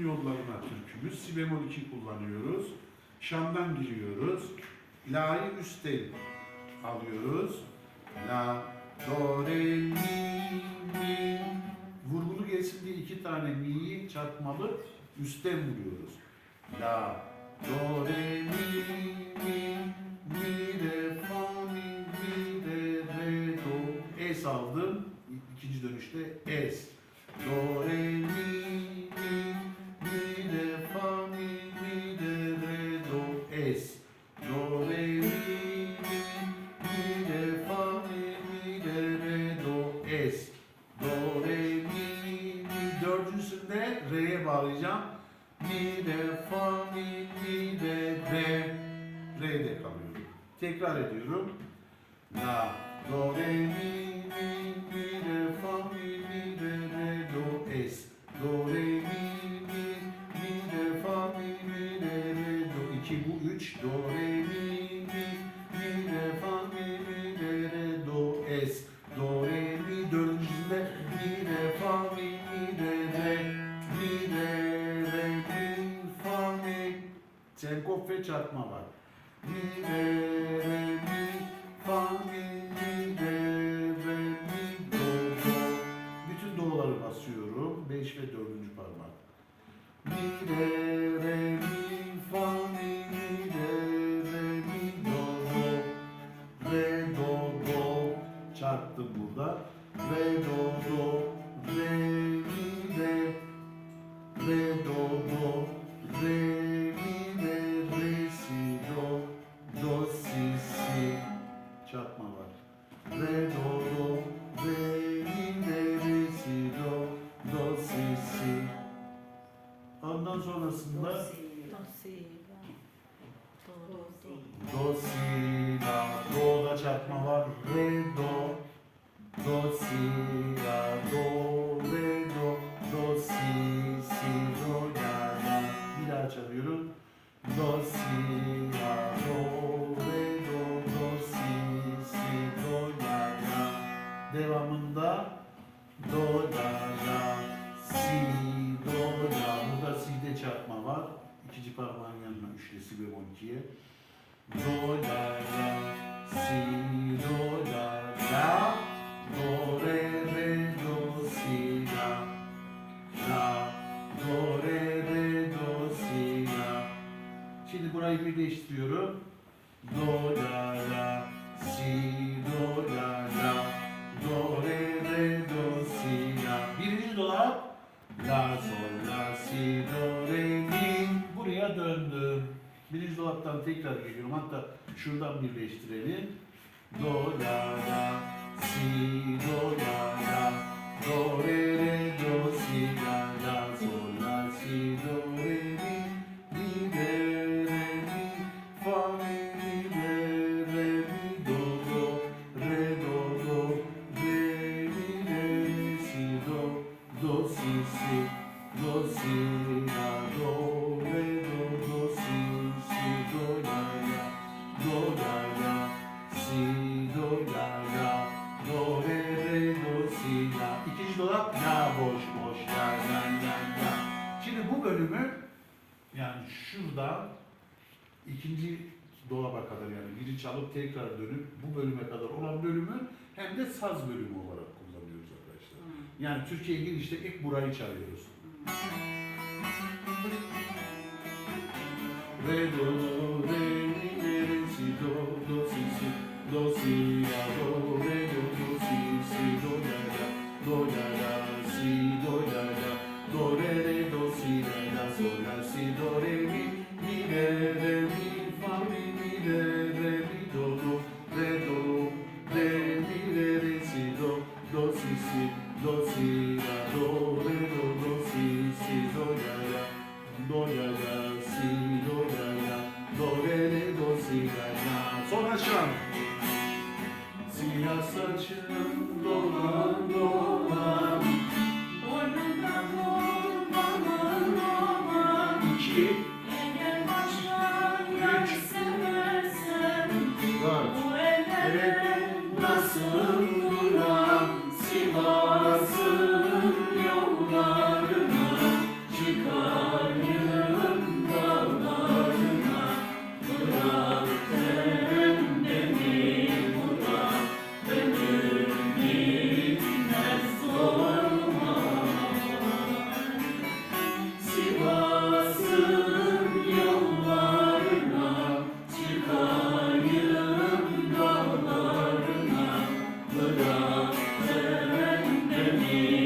altın yollarına türkümüz. Si bemol 2 kullanıyoruz. Şam'dan giriyoruz. La'yı üstten alıyoruz. La, do, re, mi, mi. Vurgulu gelsin diye iki tane mi'yi çarpmalı üstten vuruyoruz. La, do, re, mi, mi, mi, re, fa, mi, mi, re, re, do. Es aldım. İkinci dönüşte es. Re'ye bağlayacağım. Mi, re, fa, mi, mi, re, re. Re'de kalıyorum. Tekrar ediyorum. La, do, re, mi, mi, mi, re, fa, mi, mi, re, re, do, es. Do, re, mi, mi, mi, re, fa, mi, mi, re, re, do. İki bu üç. Do, re, mi, mi, Ve çarpma var. Mi, re, re, mi, fa, mi, mi, re, re, mi, do, do. Bütün do'ları basıyorum. 5 ve 4. parmak. Mi, re, re, mi, fa, mi, mi, re, re, mi, do, do. Re, do, do. Çarptım burada. Re, do, do. Re, mi, re. Re, do, do. Do, si, la. Do'da çarpma var. Re, do. Do, si, la. Do, re, do. Do, si, si, do, la, la. Bir daha çalıyorum. Do, si, la. Do, re, do. Do, si, si, do, la, la. Devamında do, la, la. Si, do, la. Burada si'de çarpma var. İkinci parmağın yanına üçle si bemol ikiye. Do, la, la. Si, do, la, la. Do, re, re, do, si, la. La, do, re, re, do, si, la. Şimdi burayı birleştiriyorum. Do, la, la, si, do, la, la. Do, re, re, do, si, la. Birinci dolap. La, sol, si, do, re, mi. Buraya döndüm. Birinci dolaptan tekrar geliyorum. Hatta şuradan birleştirelim. Do, la, la, si, do, la, la. Do, re, re, do, si, la, la, sol, la, si, do, re, mi, mi, re, re, mi, fa, mi, mi, re, re, mi, do, do, re, do, do, re, mi, re, si, do, do, si, si, do, si, la, do, dolap la, boş, boş, la, la, la, la. Şimdi bu bölümü yani şurada ikinci dolaba kadar yani biri çalıp tekrar dönüp bu bölüme kadar olan bölümü hem de saz bölümü olarak kullanıyoruz arkadaşlar. Yani Türkiye'ye girişte ilk burayı çalıyoruz. Re do you.